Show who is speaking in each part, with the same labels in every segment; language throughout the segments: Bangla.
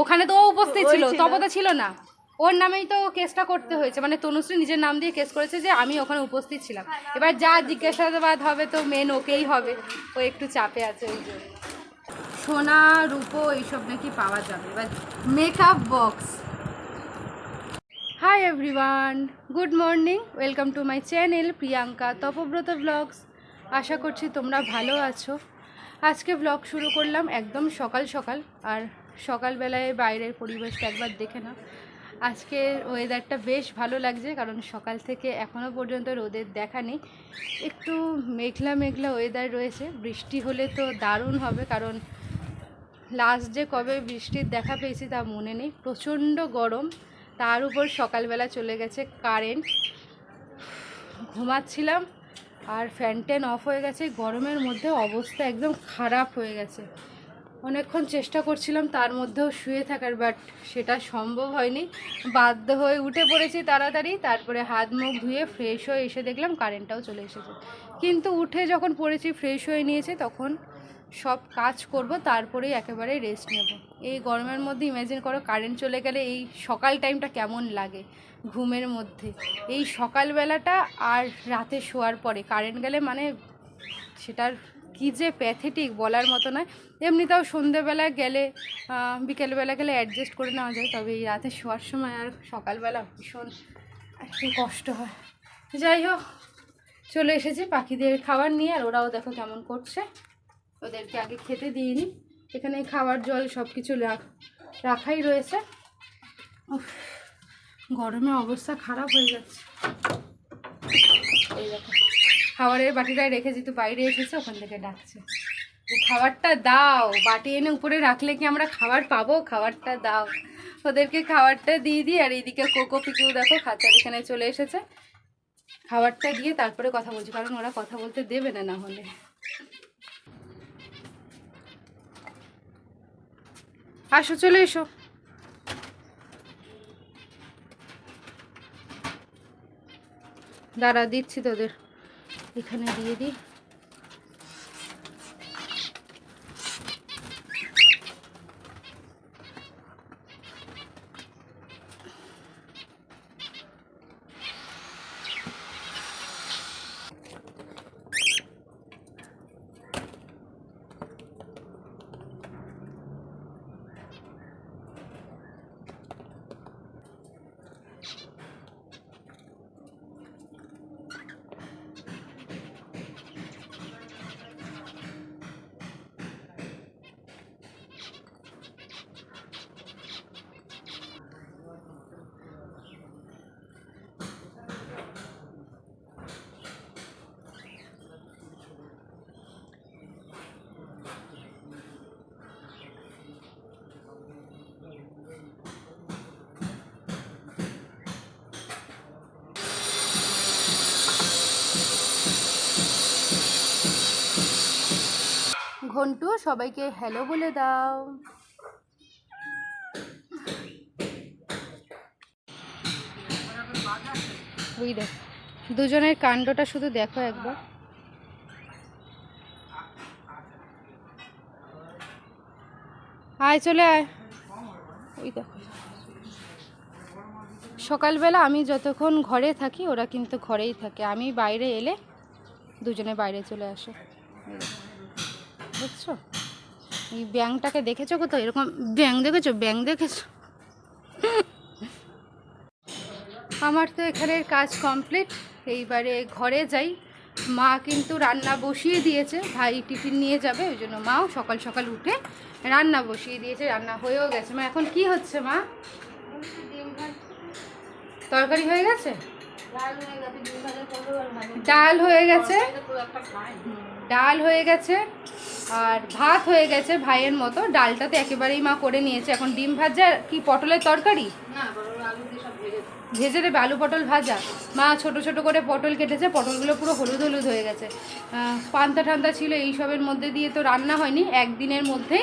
Speaker 1: ওখানে তো ও উপস্থিত ছিল। তপতা ছিল না। ওর নামেই তো কেসটা করতে হয়েছে। মানে তনুশ্রী নিজের নাম দিয়ে কেস করেছে যে আমি ওখানে উপস্থিত ছিলাম। এবার যা জিজ্ঞাসাবাদ হবে তো মেন ওকেই হবে। ও একটু চাপে আছে ওই জন্য। সোনা রূপো এইসব নাকি পাওয়া যাবে। এবার makeup box hi everyone good morning welcome to my channel Priyanka Tapabrata vlogs আশা করছি তোমরা ভালো আছো। আজকে ব্লগ শুরু করলাম একদম সকাল সকাল। আর সকালবেলায় বাইরের পরিবেশটা একবার দেখে নাও। আজকে ওয়েদারটা বেশ ভালো লাগছে, কারণ সকাল থেকে এখনও পর্যন্ত রোদের দেখা নেই। একটু মেঘলা মেঘলা ওয়েদার রয়েছে, বৃষ্টি হলে তো দারুণ হবে, কারণ লাস্ট যে কবে বৃষ্টির দেখা পেয়েছি তা মনে নেই। প্রচণ্ড গরম, তার উপর সকালবেলা চলে গেছে কারেন্ট ঘুমাচ্ছিলাম আর ফ্যান ট্যান অফ হয়ে গেছে, গরমের মধ্যে অবস্থা একদম খারাপ হয়ে গেছে। অনেকক্ষণ চেষ্টা করছিলাম, তার মধ্যেও শুয়ে থাকার বাট সেটা সম্ভব হয়নি। বাধ্য হয়ে উঠে পড়েছি তাড়াতাড়ি, তারপরে হাত মুখ ধুয়ে ফ্রেশ হয়ে এসে দেখলাম কারেন্টটাও চলে এসেছে। কিন্তু উঠে যখন পড়েছি ফ্রেশ হয়ে নিয়েছে, তখন সব কাজ করব, তারপরেই একেবারে রেস্ট নেব। এই গরমের মধ্যে ইমাজিন করো কারেন্ট চলে গেলে এই সকাল টাইমটা কেমন লাগে ঘুমের মধ্যে। এই সকালবেলাটা আর রাতে শোয়ার পরে কারেন্ট গেলে মানে সেটার কী যে প্যাথেটিক বলার মতো নয়। এমনি তাও সন্ধেবেলা গেলে বিকেলবেলা গেলে অ্যাডজাস্ট করে নেওয়া যায়, তবে এই রাতে শোয়ার সময় আর সকালবেলা ভীষণ একটু কষ্ট হয়। যাই হোক, চলে এসেছি পাখিদের খাবার নিয়ে, আর ওরাও দেখো কেমন করছে। ওদেরকে আগে খেতে দিইনি। এখানে খাবার জল সব কিছু রাখ- রাখাই রয়েছে। গরমে অবস্থা খারাপ হয়ে যাচ্ছে। এই দেখো। খাবারের বাটিটায় রেখে তো বাইরে এসেছে, ওখান থেকে ডাকছে। খাবারটা দাও, বাটি এনে উপরে রাখলে কি আমরা খাবার পাবো? খাবারটা দাও। ওদেরকে খাবারটা দিয়ে দিই, আর এইদিকে কোকো পিকু দেখো খাঁচার এখানে চলে এসেছে। খাবারটা দিয়ে তারপরে কথা বলছি, কারণ ওরা কথা বলতে দেবে না না হলে। আসো, চলে এসো। দাঁড়া, দিচ্ছি তোদের। এখানে দিয়ে দিই। ঘন্টু সবাইকে হ্যালো বলে দাও। ওই দেখ, দুজনের কাণ্ডটা শুধু দেখো একবার। আয়, চলে আয়। ওই দেখো। সকালবেলা আমি যতক্ষণ ঘরে থাকি, ওরা কিন্তু ঘরেই থাকে। আমি বাইরে এলে দুজনে বাইরে চলে আসে। বুঝছ এই ব্যাংটাকে দেখেছ কোথাও? এরকম ব্যাং দেখেছ? ব্যাং দেখেছ? আমার তো এখানের কাজ কমপ্লিট। এইবারে ঘরে যাই। মা কিন্তু রান্না বসিয়ে দিয়েছে। ভাই টিফিন নিয়ে যাবে ওই জন্য মাও সকাল সকাল উঠে রান্না বসিয়ে দিয়েছে। রান্না হয়েও গেছে। মা এখন কি হচ্ছে মা? তরকারি হয়ে গেছে? ডাল হয়ে গেছে। ডাল হয়ে গেছে আর ভাত হয়ে গেছে ভাইয়ের মতো। ডালটা তো একেবারেই মা করে নিয়েছে। এখন ডিম ভাজা কি পটলের তরকারি? ভেজে দেবে আলু পটল ভাজা। মা ছোট ছোট করে পটল কেটেছে পটলগুলো পুরো হলুদ হলুদ হয়ে গেছে। পান্তা ঠান্তা ছিল এইসবের মধ্যে দিয়ে তো রান্না হয়নি। একদিনের মধ্যে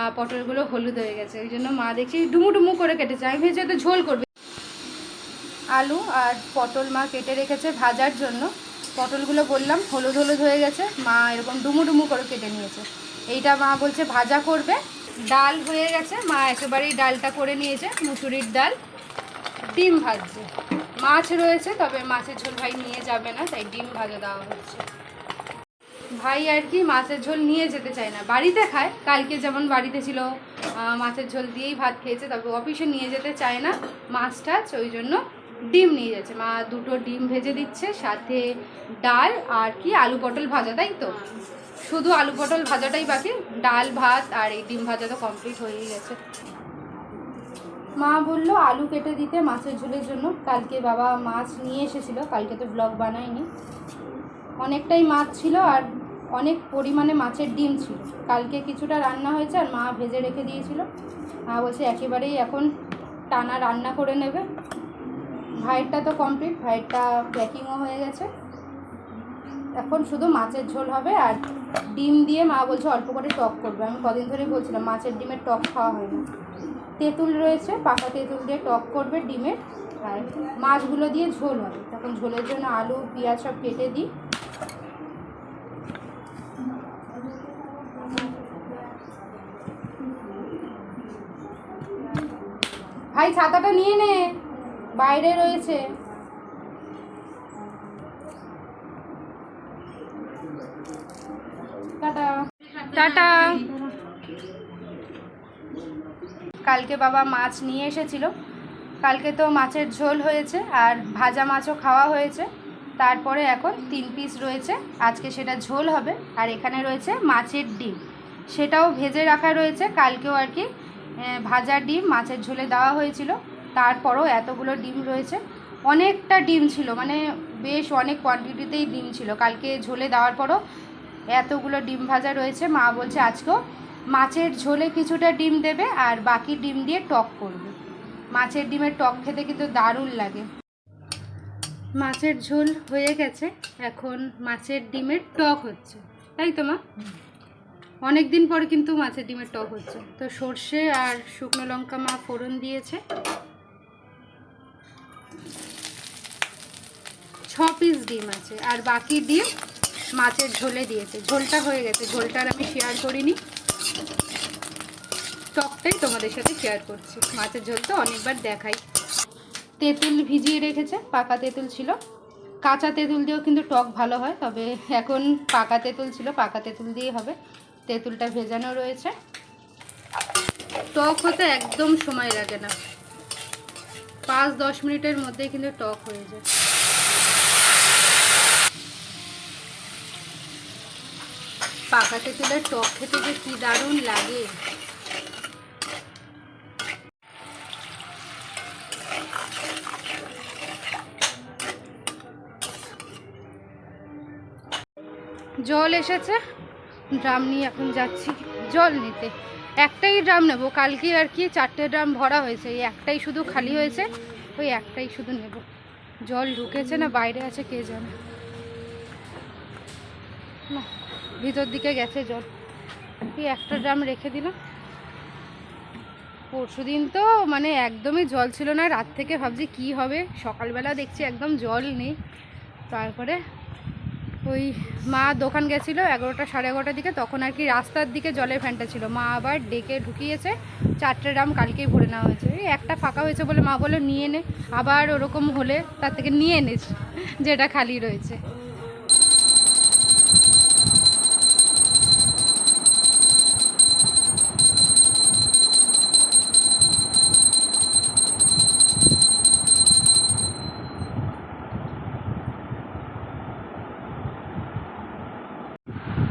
Speaker 1: আহ, পটলগুলো হলুদ হয়ে গেছে। ওই জন্য মা দেখছি ডুমু ডুমু করে কেটেছে। আমি ভেজে তো ঝোল করবে। আলু আর পটল মা কেটে রেখেছে ভাজার জন্য। পটলগুলো বললাম, হলুদ হলুদ হয়ে গেছে। মা এরকম ডুমু ডুমু করে কেটে নিয়েছে। এইটা মা বলছে, ভাজা করবে। ডাল হয়ে গেছে, মা একেবারেই ডালটা করে নিয়েছে, মুসুরির ডাল। ডিম ভাজছে। মাছ রয়েছে, তবে মাছের ঝোল ভাই নিয়ে যাবে না, তাই ডিম ভাজা দেওয়া হচ্ছে। ভাই আর কি মাছের ঝোল নিয়ে যেতে চায় না। বাড়িতে খায়, কালকে যেমন বাড়িতে ছিল মাছের ঝোল দিয়েই ভাত খেয়েছে, তবে অফিসে নিয়ে যেতে চায় না মাছ টাছ ওই জন্য ডিম নিয়ে যাচ্ছে। মা দুটো ডিম ভেজে দিচ্ছে, সাথে ডাল আর কি আলু পটল ভাজা, তাই তো? শুধু আলু পটল ভাজাটাই বাকি, ডাল, ভাত আর এই ডিম ভাজা তো কমপ্লিট হয়েই গেছে। মা বলল, আলু কেটে দিতে মাছের ঝোলের জন্য। কালকে বাবা মাছ নিয়ে এসেছিল, কালকে তো ব্লগ বানায়নি। অনেকটাই মাছ ছিল আর অনেক পরিমাণে মাছের ডিম ছিল। কালকে কিছুটা রান্না হয়েছে আর মা ভেজে রেখে দিয়েছিল। মা বলছে, একেবারেই এখন টানা রান্না করে নেবে। ভাইয়েরটা তো কমপ্লিট ভাইয়েরটা প্যাকিংও হয়ে গেছে। এখন শুধু মাছের ঝোল হবে আর ডিম দিয়ে মা বলছে অল্প করে টক করবে। আমি কদিন ধরেই বলছিলাম, মাছের ডিমের টক খাওয়া হয় না। তেঁতুল রয়েছে, পাকা তেঁতুল দিয়ে টক করবে ডিমের, আর মাছগুলো দিয়ে ঝোল হবে। তখন ঝোলের জন্য আলু, পেঁয়াজ সব কেটে দিই। ভাই, ছাতাটা নিয়ে নে। বাইরে রয়েছে। টাটা। টাটা। কালকে বাবা মাছ নিয়ে এসেছিল। কালকে তো মাছের ঝোল হয়েছে আর ভাজা মাছও খাওয়া হয়েছে। তারপরে এখন তিন পিস রয়েছে। আজকে সেটা ঝোল হবে। আর এখানে রয়েছে মাছের ডিম। সেটাও ভেজে রাখা রয়েছে। কালকেও আর কি ভাজা ডিম মাছের ঝোলে দেওয়া হয়েছিল। তারপরও এতগুলো ডিম রয়েছে। অনেকটা ডিম ছিল মানে বেশ অনেক কোয়ান্টিটিতেই ডিম ছিল। কালকে ঝোলে দেওয়ার পরও এতগুলো ডিম ভাজা রয়েছে। মা বলছে, আজকেও মাছের ঝোলে কিছুটা ডিম দেবে আর বাকি ডিম দিয়ে টক করবে। মাছের ডিমের টক খেতে কিন্তু দারুণ লাগে। মাছের ঝোল হয়ে গেছে। এখন মাছের ডিমের টক হচ্ছে। তাই তো, মা? অনেক দিন পরে কিন্তু মাছের ডিমের টক হচ্ছে। তো সর্ষে আর শুকনো লঙ্কা মা ফোড়ন দিয়েছে। ছ পিস ডিম আছে, আর বাকি ডিম মাছের ঝোলে দিয়েছে। ঝোলটা হয়ে গেছে, ঝোলটা আর আমি শেয়ার করিনি। টকটাই তোমাদের সাথে শেয়ার করছি। মাছের ঝোল তো অনেকবার দেখাই। তেঁতুল ভিজিয়ে রেখেছে, পাকা তেঁতুল ছিল। কাঁচা তেঁতুল দিয়েও কিন্তু টক ভালো হয়, তবে এখন পাকা তেঁতুল ছিল, পাকা তেঁতুল দিয়েই হবে। তেঁতুলটা ভেজানো রয়েছে। টক হতে একদম সময় লাগে না। পাঁচ দশ মিনিটের মধ্যেই কিন্তু টক হয়ে যায়। পাকা তেঁতুলের টক খেতে যে কি দারুণ লাগে। জল এসেছে, ড্রাম নিয়ে এখন যাচ্ছি জল নিতে। একটাই ড্রাম নেব, কালকে আর কি চারটে ড্রাম ভরা হয়েছে, এই একটাই শুধু খালি হয়েছে, ওই একটাই শুধু নেব। জল ঢুকেছে না, বাইরে আছে, কে জানে। না। ভিতর দিকে গেছে জল। এই একটা ড্রাম রেখে দিলাম। পরশু দিন তো মানে একদমই জল ছিল না। রাত থেকে ভাবছি কি হবে? সকালবেলা দেখছি একদম জল নেই। তারপরে ওই মা দোকান গেছিল এগারোটা সাড়ে এগারোটার দিকে। তখন আর কি রাস্তার দিকে জলের ফ্যানটা ছিল। মা আবার ডেকে ঢুকিয়েছে। চারটে ড্রাম কালকেই ভরে নেওয়া হয়েছে। এই একটা ফাঁকা হয়েছে বলে মা বলে নিয়ে নে। আবার ওরকম হলে তার থেকে নিয়ে নিস যেটা খালি রয়েছে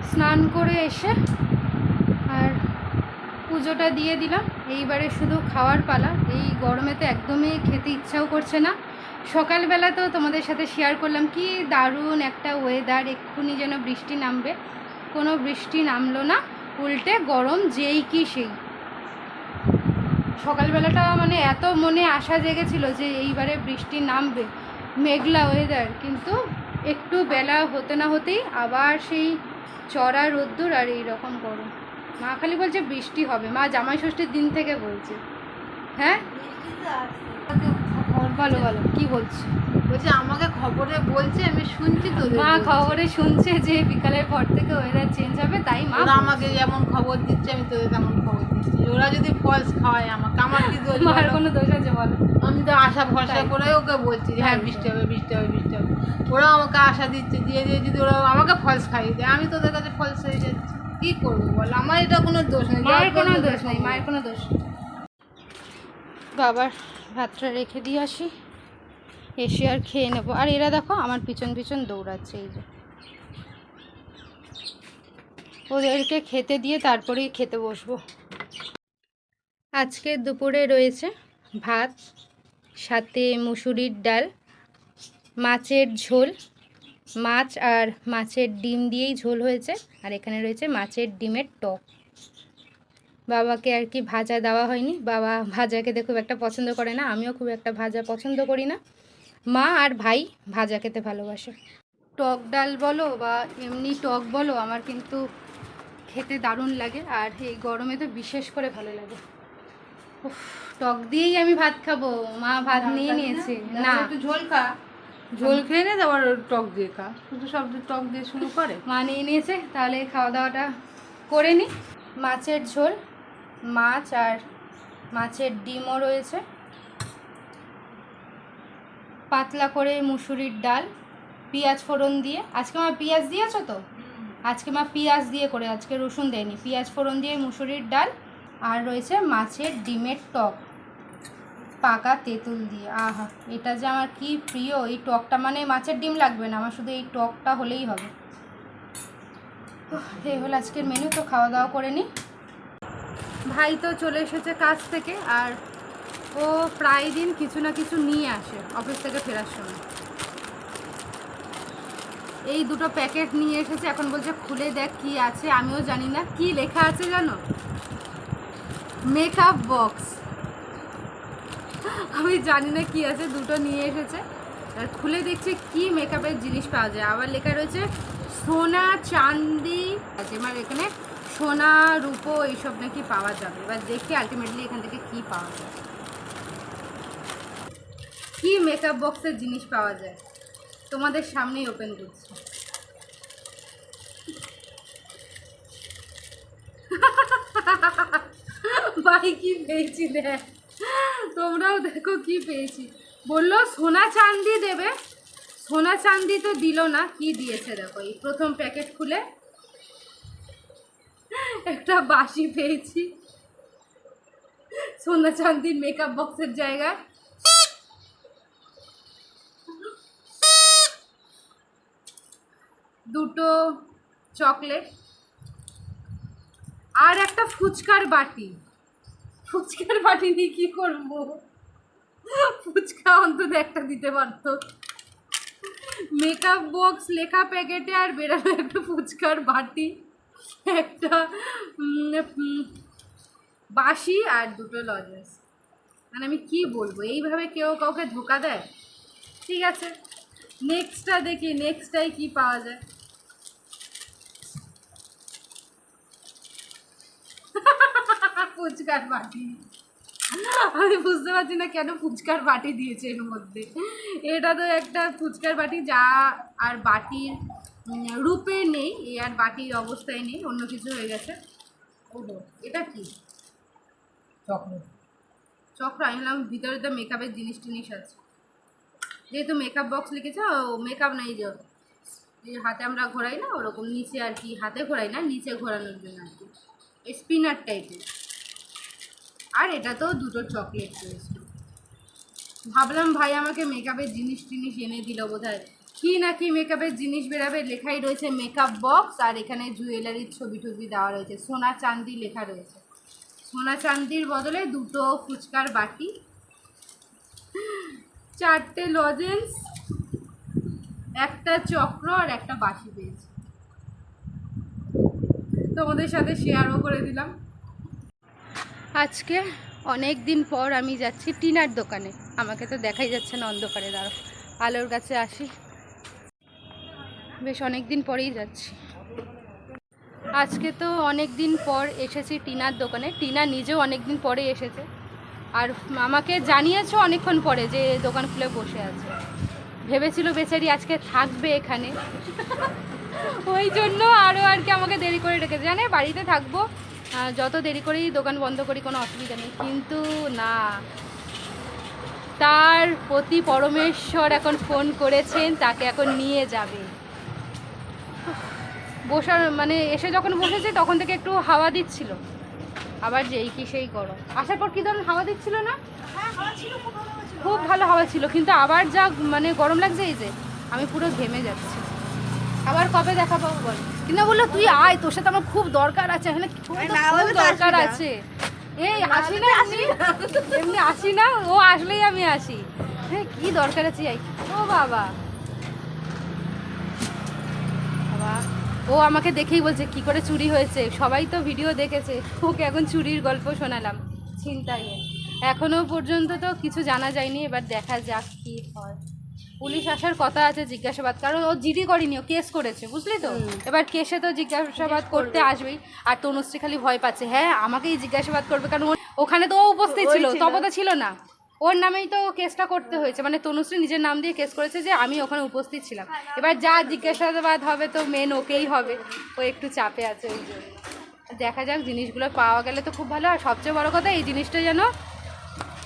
Speaker 1: স্নান করে এসে আর পুজোটা দিয়ে দিলাম। এইবারে শুধু খাওয়ার পালা। এই গরমেতে একদমই খেতে ইচ্ছাও করছে না। সকালবেলা তো তোমাদের সাথে শেয়ার করলাম কি দারুণ একটা ওয়েদার এক্ষুনি যেন বৃষ্টি নামবে। কোনো বৃষ্টি নামলো না, উল্টে গরম যেই কি সেই। সকালবেলাটা মানে এত মনে আশা জেগেছিল যে এইবারে বৃষ্টি নামবে। মেঘলা ওয়েদার কিন্তু একটু বেলা হতে না হতেই আবার সেই চড়া রোদ্দুর আর এই রকম গরম। মা খালি বলছে বৃষ্টি হবে। মা জামাই ষষ্ঠীর দিন থেকে বলছে। হ্যাঁ? বলো বলো কি বলছো?
Speaker 2: বলছে আমাকে খবরে বলছে আমি শুনছি তো
Speaker 1: মা খবরে শুনছে যে বিকালের পর থেকে ওয়েদার চেঞ্জ হবে তাই মা
Speaker 2: আমাকে যেমন খবর দিচ্ছে আমি তোদের তেমন খবর দিচ্ছি। ওরা যদি ফলস খাওয়ায় আমাকে আমার কি দোষ
Speaker 1: মার কোনো দোষ আছে বলো।
Speaker 2: আমি তো আশা ভরসা করে ওকে বলছি যে হ্যাঁ বৃষ্টি হবে বৃষ্টি হবে বৃষ্টি হবে। ওরা আমাকে আশা দিচ্ছে দিয়ে দিয়ে যদি ওরা আমাকে ফলস খাইয়ে দেয় আমি তোদের কাছে ফলস হয়ে যাচ্ছি। কি করব বল? আমার এটা কোনো দোষ নেই
Speaker 1: মায়ের কোনো দোষ নেই মায়ের কোনো দোষ। বাবার ভাতটা রেখে দিয়ে আসি এসে আর খেয়ে নেব। আর এরা দেখো আমার পিছন পিছন দৌড়াচ্ছে এই যে। ওদেরকে খেতে দিয়ে তারপরেই খেতে বসবো। আজকে দুপুরে রয়েছে ভাত সাথে মুসুরির ডাল মাছের ঝোল মাছ আর মাছের ডিম দিয়েই ঝোল হয়েছে। আর এখানে রয়েছে মাছের ডিমের টক। বাবাকে আর কি ভাজা দেওয়া হয়নি। বাবা ভাজা খেতে খুব একটা পছন্দ করে না। আমিও খুব একটা ভাজা পছন্দ করি না। মা আর ভাই ভাজা খেতে ভালোবাসে। টক ডাল বলো বা এমনি টক বলো আমার কিন্তু খেতে দারুণ লাগে। আর এই গরমে তো বিশেষ করে ভালো লাগে। উফ, টক দিয়েই আমি ভাত খাব। মা ভাত নিয়ে নিয়েছে। না।
Speaker 2: একটু ঝোল খা। ঝোল খেয়ে নে, তারপর টক দিয়ে খা। শুধু সব টক দিয়ে শুরু করে।
Speaker 1: মা নিয়ে নিয়েছে, তাহলে খাওয়া দাওয়াটা করে নিই মাছের ঝোল, মাছ আর মাছের ডিমও রয়েছে। পাতলা করে মুসুরির ডাল, পেঁয়াজ ফোড়ন দিয়ে। আজকে মা পেঁয়াজ দিয়েছ তো? আজকে মা পেঁয়াজ দিয়ে করে, আজকে রসুন দেয়নি। পেঁয়াজ ফোড়ন দিয়ে মুসুরির ডাল আর রয়েছে মাছের ডিমের টক। পাকা তেঁতুল দিয়ে। আহা, এটা যে আমার কি প্রিয়, এই টকটা মানে মাছের ডিম লাগবে না, আমার শুধু এই টকটা হলেই হবে। এই হলো আজকের মেনু তো খাওয়া দাওয়া করে নিই ভাই তো চলে এসেছে কাজ থেকে, আর ও প্রায় দিন কিছু না কিছু নিয়ে আসে অফিস থেকে ফেরার সময়। এই দুটো প্যাকেট নিয়ে এসেছে, এখন বলছে খুলে দেখ কি আছে, আমিও জানি না, কি লেখা আছে জানো? মেকআপ বক্স আমি জানি না কি আছে, দুটো নিয়ে এসেছে। আর খুলে দেখছে কি মেকআপের জিনিস পাওয়া যায়। আবার লেখা রয়েছে, সোনা চান্দি আছে মানে এখানে সোনা, রূপো এইসব নাকি পাওয়া যাবে। এবার দেখি আলটিমেটলি এখান থেকে কি পাওয়া যায়। কি মেকআপ বক্সের জিনিস পাওয়া যায়? তোমাদের সামনেই ওপেন করছি। ভাই, কি পেয়েছি দেখ তোমরাও দেখো কি পেয়েছি। বলল, সোনা চান্দি দেবে। সোনা চান্দি তো দিল না, কি দিয়েছে দেখো, এই প্রথম প্যাকেট খুলে। একটা বাসি পেয়েছি। সোনা চান্দির মেকআপ বক্সের জায়গায়। দুটো চকলেট। আর একটা ফুচকার বাটি। ফুচকার বাটি নিয়ে কী করব? ফুচকা অন্তত একটা দিতে পারতো। মেকআপ বক্স লেখা প্যাকেটে আর বেরালো একটা ফুচকার বাটি, একটা বাসি আর দুটো লজেন্স। মানে আমি কি বলব? এইভাবে কেউ কাউকে ধোকা দেয়? ঠিক আছে। নেক্সটটা দেখি নেক্সটটাই কি পাওয়া যায়? ফুচকার বাটি। আমি বুঝতে পারছি না কেন ফুচকার বাটি দিয়েছে এর মধ্যে। এটা তো একটা ফুচকার বাটি যা আর বাটির রূপে নেই এ আর বাটির অবস্থায় নেই অন্য কিছু হয়ে গেছে। ওহো এটা কি?
Speaker 2: চকলেট।
Speaker 1: চক্র আমি বললাম ভিতরে তো মেকআপের জিনিস টিনিস আছে। যেহেতু মেকআপ বক্স লিখেছে ও মেকআপ নেই যে এই হাতে আমরা ঘোরাই না ওরকম নিচে আর কি হাতে ঘোরাই না নিচে ঘোরানোর জন্য আর কি। স্পিনার টাইপের আর এটা তো দুটো চকলেট রয়েছে। ভাবলাম ভাই আমাকে মেকআপের জিনিস টিনিস এনে দিল বোধ হয় কী না কি মেকআপের জিনিস বেরাবে লেখাই রয়েছে মেকআপ বক্স আর এখানে জুয়েলারির ছবি টবি দেওয়া রয়েছে। সোনা চান্দি লেখা রয়েছে। সোনা চান্দির বদলে দুটো ফুচকার বাটি। চারটে লজেন্স একটা চক্র আর একটা বাসি পেয়েছি। তোমাদের সাথে শেয়ারও করে দিলাম। আজকে অনেক দিন পর আমি যাচ্ছি টিনার দোকানে। আমাকে তো দেখাই যাচ্ছে না অন্ধকারে দাঁড়ো আলোর কাছে আসি। বেশ অনেক দিন পরেই যাচ্ছি। আজকে তো অনেক দিন পর এসেছি টিনার দোকানে। টিনা নিজেও অনেক দিন পরে এসেছে। আর আমাকে জানিয়েছো অনেকক্ষণ পরে যে দোকান খুলে বসে আছে। ভেবেছিল বেচারি আজকে থাকবে এখানে। ওই জন্য আরও আর কি আমাকে দেরি করে রেখেছে জানে বাড়িতে থাকব যত দেরি করেই দোকান বন্ধ করি কোনো অসুবিধা নেই। কিন্তু না তার প্রতি পরমেশ্বর এখন ফোন করেছেন তাকে এখন নিয়ে যাবে। বসার মানে এসে যখন বসেছে তখন থেকে একটু হাওয়া দিচ্ছিল। আবার যেই কি সেই গরম। আসার পর কি ধরনের হাওয়া দিচ্ছিল না? খুব ভালো হাওয়া ছিল। কিন্তু আবার যা মানে গরম লাগছে এই যে আমি পুরো ঘেমে যাচ্ছি। আবার কবে দেখা পাবো বল? কিন্তু বলল তুই আয় তোর সাথে আমার খুব দরকার আছে। এখানে দরকার আছে। এই আসি না এমনি এমনি আসি না ও আসলেই আমি আসি। হ্যাঁ কি দরকার আছে ও বাবা। বাবা ও আমাকে দেখেই বলছে কি করে চুরি হয়েছে? সবাই তো ভিডিও দেখেছে ওকে এখন চুরির গল্প শোনালাম ছিনতাইয়ের এখনও পর্যন্ত তো কিছু জানা যায়নি এবার দেখা যাক কি হয়। পুলিশ আসার কথা আছে জিজ্ঞাসাবাদ। কারণ ও জিডি করেনি ও কেস করেছে বুঝলি তো? এবার কেসে তো জিজ্ঞাসাবাদ করতে আসবেই। আর তনুশ্রী খালি ভয় পাচ্ছে। হ্যাঁ আমাকেই জিজ্ঞাসাবাদ করবে কারণ ওখানে তো ও উপস্থিত ছিল তপতা ছিল না। ওর নামেই তো কেসটা করতে হয়েছে। মানে তনুশ্রী নিজের নাম দিয়ে কেস করেছে যে আমি ওখানে উপস্থিত ছিলাম। এবার যা জিজ্ঞাসাবাদ হবে তো মেন ওকেই হবে। ও একটু চাপে আছে ওই জন্য। দেখা যাক জিনিসগুলো পাওয়া গেলে তো খুব ভালো। আর সবচেয়ে বড় কথা এই জিনিসটা যেন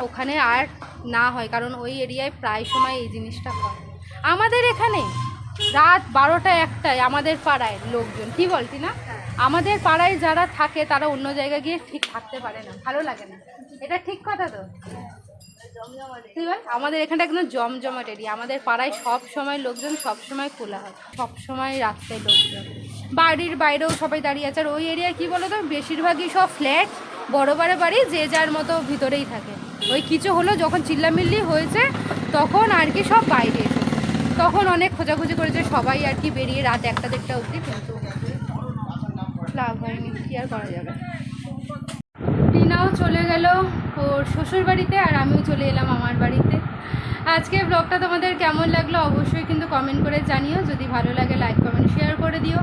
Speaker 1: ওখানে আর না হয়, কারণ ওই এরিয়ায় প্রায় সময় এই জিনিসটা হয়। আমাদের এখানে রাত বারোটা একটায় আমাদের পাড়ায় লোকজন, কি বলতি না আমাদের পাড়ায় যারা থাকে, তারা অন্য জায়গায় গিয়ে ঠিক থাকতে পারে না, ভালো লাগে না। এটা ঠিক কথা তো? আমাদের এখানটা একদম জমজমাট এরিয়া। আমাদের পাড়ায় সব সময় লোকজন, সব সময় খোলা হয়। সব সময় রাস্তায় লোকজন। বাড়ির বাইরেও সবাই দাঁড়িয়ে আছে। আর ওই এরিয়ায় কী বলো তো বেশিরভাগই সব ফ্ল্যাট, বড় বড় বাড়ি যে যার মতো ভিতরেই থাকে। ওই কিছু হলো, যখন চিল্লামিল্লি হয়েছে, তখন আর কি সব বাইরে তখন অনেক খোঁজাখুঁজি করেছে, সবাই আর কি বেরিয়ে রাত একটা দেড়টা অবধি, কিন্তু লাভ হয়নি, কি আর করা যাবে? টিনাও চলে গেল ওর শ্বশুর বাড়িতে আর আমিও চলে এলাম আমার বাড়িতে। আজকে ব্লগটা তোমাদের কেমন লাগল অবশ্যই কিন্তু কমেন্ট করে জানিও। যদি ভালো লাগে লাইক কমেন্ট শেয়ার করে দিও।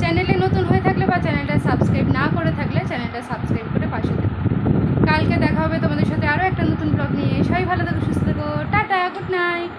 Speaker 1: চ্যানেলে নতুন হয়ে থাকলে বা চ্যানেলটা সাবস্ক্রাইব না করে থাকলে চ্যানেলটা সাবস্ক্রাইব করে পাশে কালকে দেখা হবে তোমাদের সাথে আরও একটা নতুন ব্লগ নিয়ে। সবাই ভালো থাকো, সুস্থ থাকো। Tata good night